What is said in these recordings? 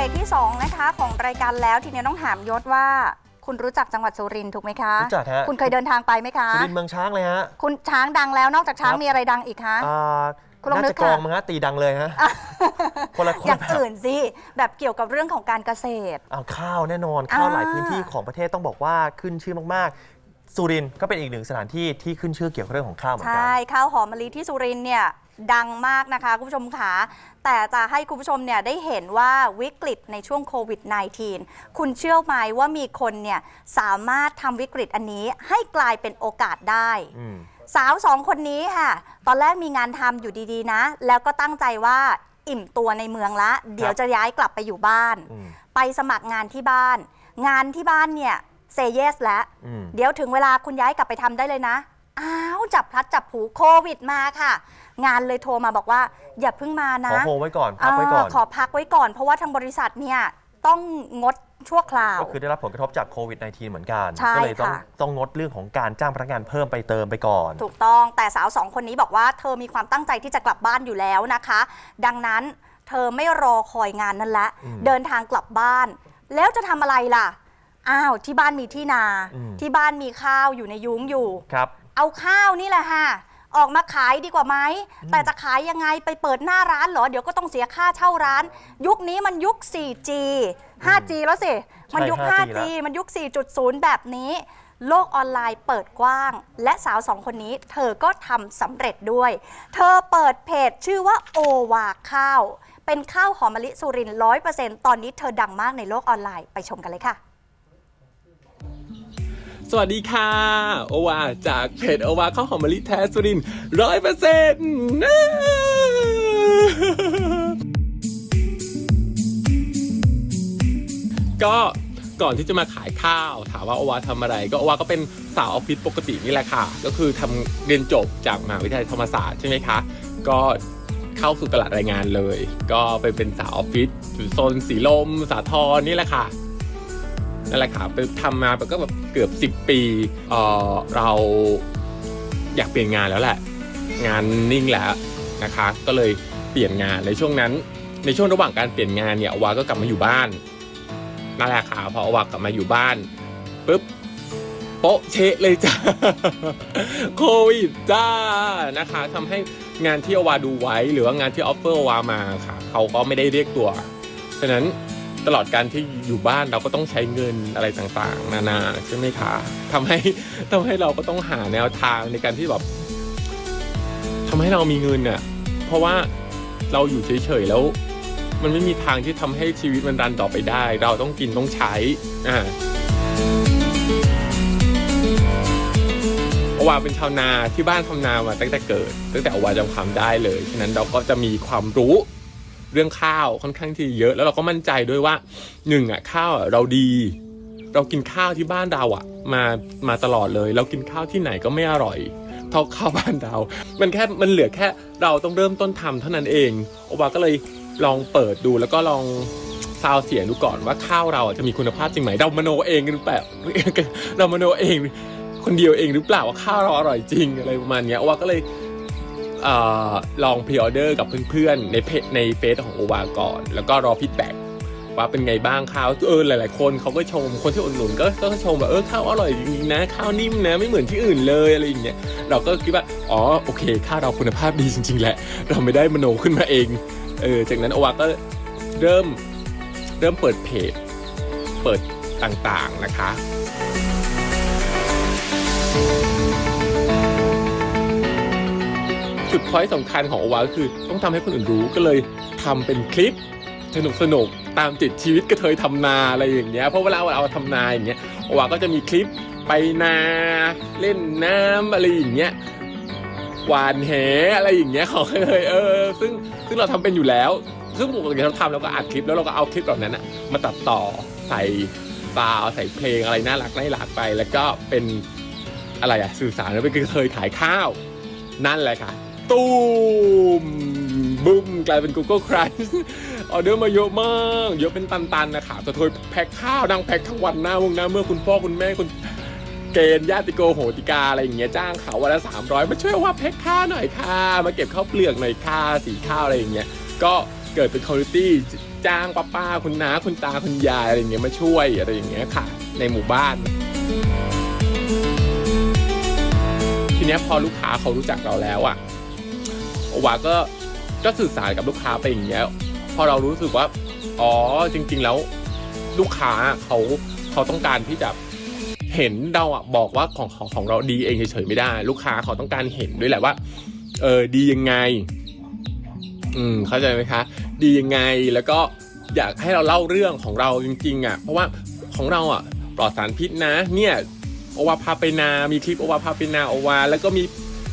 รกที่ 2 นะคะ ของรายการแล้วทีนี้ต้องถามยศว่า คุณรู้จักจังหวัดสุรินทร์ถูกไหมคะรู้จักฮะ คุณเคยเดินทางไปไหมคะ สุรินทร์เมืองช้างเลยฮะ คุณช้างดังแล้วนอกจากช้างครับ มีอะไรดังอีกคะ อ่าคุณลองน่านึจะกกลองค่ะ มั้งฮะตีดังเลยฮะ คนละคนอย่างละแบบอื่นสิแบบเกี่ยวกับเรื่องของการเกษตร อ้าวข้าวแน่นอนข้าวอ่า หลายพื้นที่ของประเทศต้องบอกว่าขึ้นชื่อมากๆ สุรินทร์ก็เป็นอีกหนึ่งสถานที่ที่ขึ้นชื่อเกี่ยวกับเรื่องของข้าวเหมือนใชกัน่ข้าวหอมมะลิที่สุรินทร์เนี่ย ดังมากนะคะคุณผู้ชมค่ะแต่จะให้คุณผู้ชมเนี่ยได้เห็นว่าวิกฤตในช่วงโควิด -19 คุณเชื่อไหมว่ามีคนเนี่ยสามารถทำวิกฤตอันนี้ให้กลายเป็นโอกาสได้อืมสาวสองคนนี้ค่ะ ตอนแรกมีงานทำอยู่ดีๆนะ แล้วก็ตั้งใจว่าอิ่มตัวในเมืองละ เดี๋ยวจะย้ายกลับไปอยู่บ้านอืมไปสมัครงานที่บ้าน งานที่บ้านเนี่ยเซเยสแล้วอืมเดี๋ยวถึงเวลาคุณย้ายกลับไปทำได้เลยนะ อ้าวจับพลัดจับผลูโควิดมาค่ะ งานเลยโทรมาบอกว่า อย่าเพิ่งมาขนะอโฮไว้ก่อนพักไว้ก่อน เขอพักไว้ก่อน เพราะว่าทางบริษัทเนี่ยต้องงดชั่วคราว ก็คือได้รับผลกระทบจากโควิด -19 เหมือนกัน ใช่ก็เลยต้องค่ะ ต้องงดเรื่องของการจ้างพนักงานเพิ่มไปเติมไปก่อน ถูกต้องแต่สาวสองคนนี้บอกว่าเธอมีความตั้งใจที่จะกลับบ้านอยู่แล้วนะคะ ดังนั้นเธอไม่รอคอยงานนั้นละ อืมเดินทางกลับบ้าน แล้วจะทำอะไรล่ะ อ้าว ที่บ้านมีที่นา อืม ที่บ้านมีข้าวอยู่ในยุ้งอยู่ ครับ เอาข้าวนี่แหละค่ะ ออกมาขายดีกว่าไหม แต่จะขายยังไงไปเปิดหน้าร้านเหรอ เดี๋ยวก็ต้องเสียค่าเช่าร้าน ยุคนี้มันยุค 4G 5G แล้วสิ มันยุค 5G 5G มันยุค 4.0 แบบนี้ โลกออนไลน์เปิดกว้าง และสาวสองคนนี้ เธอก็ทำสำเร็จด้วย เธอเปิดเพจชื่อว่าโอวาข้าว เป็นข้าวหอมมะลิสุรินร้อยเปอร์เซ็นต์ตอนนี้เธอดังมากในโลกออนไลน์ไปชมกันเลยค่ะ สวัสดีค่ะ โอวาจากเพจโอวาข้าวหอมมะลิแท้สุรินร้อยเปอร์เซ็นต์ก็ก่อนที่จะมาขายข้าว ถามว่าโอวาทำอะไร ก็โอวาก็เป็นสาวออฟฟิศปกตินี่แหละค่ะ ก็คือทำเรียนจบจากมหาวิทยาลัยธรรมศาสตร์ใช่ไหมคะ ก็เข้าสู่ตลาดแรงงานเลย ก็ไปเป็นสาวออฟฟิศอยู่โซนสีลมสาทรนี่แหละค่ะ นั่นแหละค่ะไปทำมาก็แบบเกือบ 10 ปีเออเราอยากเปลี่ยนงานแล้วแหละ งานนิ่งแล้วนะคะ ก็เลยเปลี่ยนงานในช่วงนั้น ในช่วงระหว่างการเปลี่ยนงานเนี่ยอวาก็กลับมาอยู่บ้านนั่นแหละค่ะพออวากลับมาอยู่บ้านปุ๊บโป๊ะเชะเลยจ้าโควิดจ้านะคะทำให้งานที่อวาดูไว้หรือว่างานที่ออฟเฟอร์อวามาค่ะ เขาก็ไม่ได้เรียกตัว ฉะนั้น ตลอดการที่อยู่บ้านเราก็ต้องใช้เงินอะไรต่างๆ นานาใช่ไหมคะทำให้ทำให้เราก็ต้องหาแนวทางในการที่แบบทำให้เรามีเงินเน่ะเพราะว่าเราอยู่เฉยๆแล้ว มันไม่มีทางที่ทำให้ชีวิตมันรันต่อไปได้ เราต้องกินต้องใช้อ่าอวาเป็นชาวนาที่บ้านทำนามาตั้งแต่เกิด ตั้งแต่อวาจำความได้เลย ฉะนั้นเราก็จะมีความรู้ เรื่องข้าวค่อนข้างที่เยอะ แล้วเราก็มั่นใจด้วยว่าหนึ่งอะข้าวอะเราดี เรากินข้าวที่บ้านเราอะ มามาตลอดเลย เรากินข้าวที่ไหนก็ไม่อร่อยเท่าข้าวบ้านเรา มันแค่มันเหลือแค่เราต้องเริ่มต้นทำเท่านั้นเองโอบาก็เลยลองเปิดดูแล้วก็ลองซาวเสียงดูก่อนว่าข้าวเราจะมีคุณภาพจริงไหมเรามโนเองหรือเปล่าเรามโนเองคนเดียวเองหรือเปล่าว่าข้าวเราอร่อยจริงอะไรประมาณนี้ยโอวาก็เลย ลองพรีออเดอร์กับเพื่อนๆ ในเพจในเฟซของโอวาก่อน แล้วก็รอฟีดแบ็กว่าเป็นไงบ้างข้าวเออหลาย ๆ คนเขาก็ชมคนที่อุดหนุนก็ก็ชมแบบเออข้าวอร่อยจริงๆนะข้าวนิ่มนะไม่เหมือนที่อื่นเลยอะไรอย่างเงี้ยเราก็คิดว่าอ๋อโอเคข้าวเราคุณภาพดีจริง ๆ แหละ เราไม่ได้มโนขึ้นมาเองเออจากนั้นโอวาก็เริ่มเริ่มเปิดเพจเปิดต่างๆนะคะ จุดพอยต์สำคัญของโอวาก็คือต้องทำให้คนอื่นรู้ก็เลยทำเป็นคลิปสนุกสนุกตามติดชีวิตกระเทยทำนาอะไรอย่างเงี้ยเพราะเวลาเราทำนาอย่างเงี้ยโอวาก็จะมีคลิปไปนาเล่นน้ำอะไรอย่างเงี้ยหวานแหอะไรอย่างเงี้ยของเทยเออ ซึ่งซึ่งเราทำเป็นอยู่แล้ว ซึ่งปกติเราทำเราก็อัดคลิปแล้วเราก็เอาคลิปเหล่านั้นมาตัดต่อใส่ซาวใส่เพลงอะไรน่ารักน่ารักไป แล้วก็เป็นอะไรอะสื่อสารเป็นกระเทยขายข้าว นั่นแหละค่ะ ตูมบึ้มกลายเป็น Google Crunch ออเดอร์มาเยอะมาก เยอะเป็นตันๆนะคะแต่โทยแพ็คข้าวนั่งแพ็คทั้งวันหน้าวงหน้าเมื่อคุณพ่อคุณแม่คุณเกณฑ์ญาติโกโหติกาอะไรอย่างเงี้ยจ้างเขาวันละ300 มาช่วยว่าแพ็คข้าวหน่อยค่ะ มาเก็บข้าวเปลือกหน่อยค่ะสีข้าวอะไรอย่างเงี้ยก็เกิดเป็นคอมมูนิตี้จ้างป้าป้าคุณน้าคุณตาคุณยายอะไรอย่างเงี้ยมาช่วยอะไรอย่างเงี้ยค่ะ ในหมู่บ้านทีเนี้ยพอลูกค้าเขารู้จักเราแล้วอะ วาก็ก็สื่อสารกับลูกค้าไปอย่างเงี้ยพอเรารู้สึกว่า อ๋อจริง ๆ แล้ว ลูกค้าเขาเขาต้องการที่จะเห็นเราอะบอกว่าของของของเราดีเองเฉยๆไม่ได้ ลูกค้าเขาต้องการเห็นด้วยแหละว่า เออดียังไง อืมเข้าใจไหมคะ ดียังไงแล้วก็อยากให้เราเล่าเรื่องของเราจริงๆอะเพราะว่าของเราอะปลอดสารพิษนะ เนี่ยโอวาพาไปนา มีคลิปโอวาพาไปนาโอวา แล้วก็มี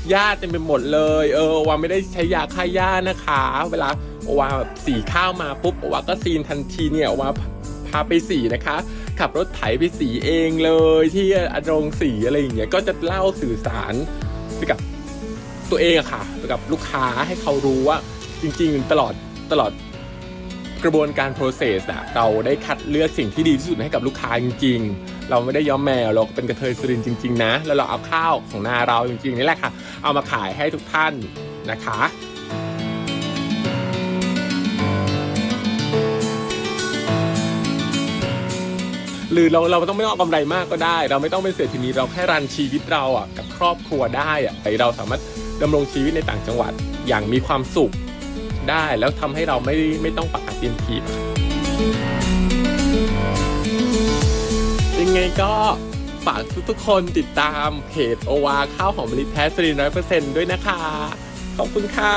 หญ้าเต็มไปหมดเลย เออโอวาไม่ได้ใช้ยาฆ่าหญ้านะคะ เวลาโอวาแบบสีข้าวมาปุ๊บโอวาก็ซีนทันทีเนี่ยโอวาพาไปสีนะคะ ขับรถไถไปสีเองเลยที่อโรงสีอะไรอย่างเงี้ยก็จะเล่าสื่อสารไปกับตัวเองอะค่ะไปกับลูกค้าให้เขารู้ว่าจริง ๆ ตลอดตลอด กระบวนการ process อะเราได้คัดเลือกสิ่งที่ดีที่สุดให้กับลูกค้าจริง ๆ เราไม่ได้ย้อมแมว เราเป็นกระเทยสุรินจริง ๆ นะ แล้วเราเอาข้าวของนาเราจริงๆ นี่แหละค่ะ เอามาขายให้ทุกท่านนะคะหรือเราเราต้องไม่ต้องเอากำไรมากก็ได้ เราไม่ต้องเป็นเศรษฐีนีเราแค่รันชีวิตเราอะกับครอบครัวได้อะเราสามารถดำรงชีวิตในต่างจังหวัดอย่างมีความสุข ได้ แล้วทำให้เราไม่ไม่ต้องปักกัดเตียนทีบยังไงก็ฝากทุกๆคนติดตามเพจโอวาข้าวหอมมะลิแท้สรีร้อยเปอร์เซ็นต์ด้วยนะคะ ขอบคุณค่ะ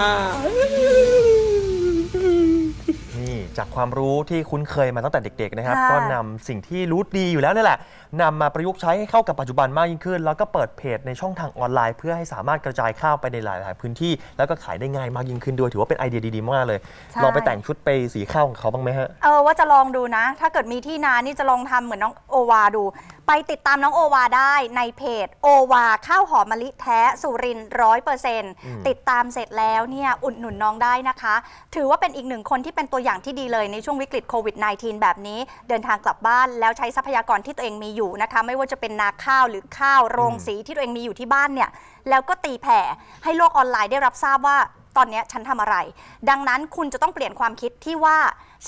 จากความรู้ที่คุ้นเคยมาตั้งแต่เด็กๆนะครับ ค่ะ ก็นำสิ่งที่รู้ดีอยู่แล้วนี่แหละนำมาประยุกต์ใช้ให้เข้ากับปัจจุบันมากยิ่งขึ้น แล้วก็เปิดเพจในช่องทางออนไลน์ เพื่อให้สามารถกระจายข้าวไปในหลาย ๆ พื้นที่ แล้วก็ขายได้ง่ายมากยิ่งขึ้นด้วยถือว่าเป็นไอเดียดีๆมากเลย ใช่ ลองไปแต่งชุดไปสีข้าวของเขาบ้างไหมฮะ เออว่าจะลองดูนะ ถ้าเกิดมีที่นานี่จะลองทำเหมือนน้องโอวาดู ไปติดตามน้องโอวาได้ในเพจโอวาข้าวหอมมะลิแท้สุรินร้อยเปอร์เซ็นต์มติดตามเสร็จแล้วเนี่ยอุดหนุนน้องได้นะคะ ถือว่าเป็นอีกหนึ่งคนที่เป็นตัวอย่างที่ดีเลยในช่วงวิกฤตโควิด -19 แบบนี้ เดินทางกลับบ้านแล้วใช้ทรัพยากรที่ตัวเองมีอยู่นะคะ ไม่ว่าจะเป็นนาข้าวหรือข้าวโรงสีที่ตัวเองมีอยู่ที่บ้านเนี่ยแล้วก็ตีแผ่ให้โลกออนไลน์ได้รับทราบว่าตอนเนี้ยฉันทำอะไร ดังนั้นคุณจะต้องเปลี่ยนความคิดที่ว่า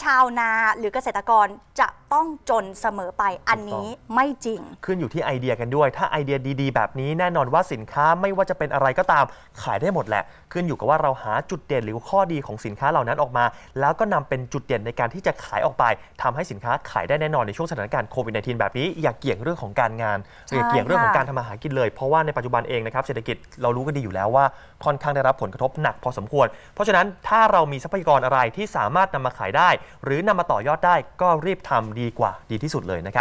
ชาวนาหรือเกษตรกรจะ ต้องจนเสมอไปอันนี้ไม่จริง ขึ้นอยู่ที่ไอเดียกันด้วย ถ้าไอเดียดีๆ แบบนี้แน่นอนว่าสินค้าไม่ว่าจะเป็นอะไรก็ตามขายได้หมดแหละ ขึ้นอยู่กับว่าเราหาจุดเด่นหรือข้อดีของสินค้าเหล่านั้นออกมา แล้วก็นำเป็นจุดเด่นในการที่จะขายออกไปทำให้สินค้าขายได้แน่นอนในช่วงสถานการณ์โควิด -19 แบบนี้อย่าเกี่ยงเรื่องของการงานใช่อย่าเกี่ยงเรื่องของค่ะการทำมาหากินเลย เพราะว่าในปัจจุบันเองนะครับเศรษฐกิจเรารู้กันดีอยู่แล้วว่าค่อนข้างได้รับผลกระทบหนักพอสมควร เพราะฉะนั้นถ้าเรามีทรัพยากรอะไรที่สามารถนำมาขายได้ หรือนำมาต่อยอดได้ก็รีบทำดีกว่าดีที่สุดเลยนะครับ